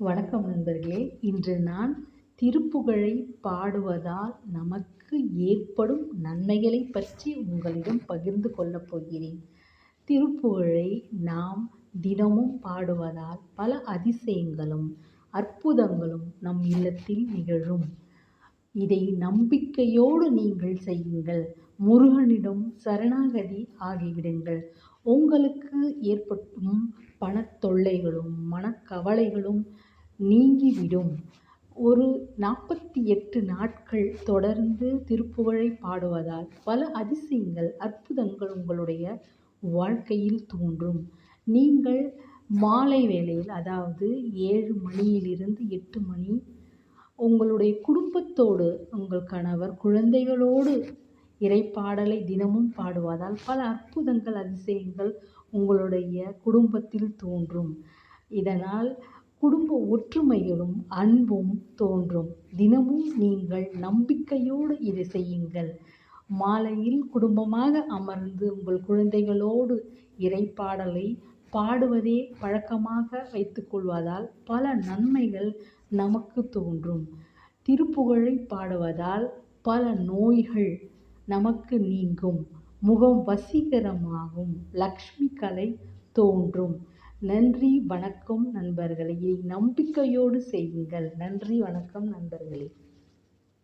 வணக்கம் நண்பர்களே. இன்று நான் திருப்புகழை பாடுவதால் நமக்கு ஏற்படும் நன்மைகளை பற்றி உங்களிடம் பகிர்ந்து கொள்ளப் போகிறேன். திருப்புகழை நாம் தினமும் பாடுவதால் பல அதிசயங்களும் அற்புதங்களும் நம் இல்லத்தில் நிகழும். இதை நம்பிக்கையோடு நீங்கள் செய்யுங்கள். முருகனிடம் சரணாகதி ஆகிவிடுங்கள். உங்களுக்கு ஏற்பட்டும் பணத்தொல்லைகளும் மனக்கவலைகளும் நீங்கிவிடும். ஒரு நாற்பத்தி எட்டு நாட்கள் தொடர்ந்து திருப்புகழை பாடுவதால் பல அதிசயங்கள் அற்புதங்கள் உங்களுடைய வாழ்க்கையில் தோன்றும். நீங்கள் மாலை வேளையில் அதாவது ஏழு மணியிலிருந்து எட்டு மணி உங்களுடைய குடும்பத்தோடு உங்கள் கணவர் குழந்தைகளோடு இறைப்பாடலை தினமும் பாடுவதால் பல அற்புதங்கள் அதிசயங்கள் உங்களுடைய குடும்பத்தில் தோன்றும். இதனால் குடும்ப ஒற்றுமைகளும் அன்பும் தோன்றும். தினமும் நீங்கள் நம்பிக்கையோடு இதை செய்யுங்கள். மாலையில் குடும்பமாக அமர்ந்து உங்கள் குழந்தைகளோடு இறைப்பாடலை பாடுவதே பழக்கமாக வைத்துக்கொள்வதால் பல நன்மைகள் நமக்கு தோன்றும். திருப்புகழை பாடுவதால் பல நோய்கள் நமக்கு நீங்கும். முகம் வசீகரமாகும். லக்ஷ்மி கலை தோன்றும். நன்றி வணக்கம் நண்பர்களே. இதை நம்பிக்கையோடு செய்யுங்கள். நன்றி வணக்கம் நண்பர்களே.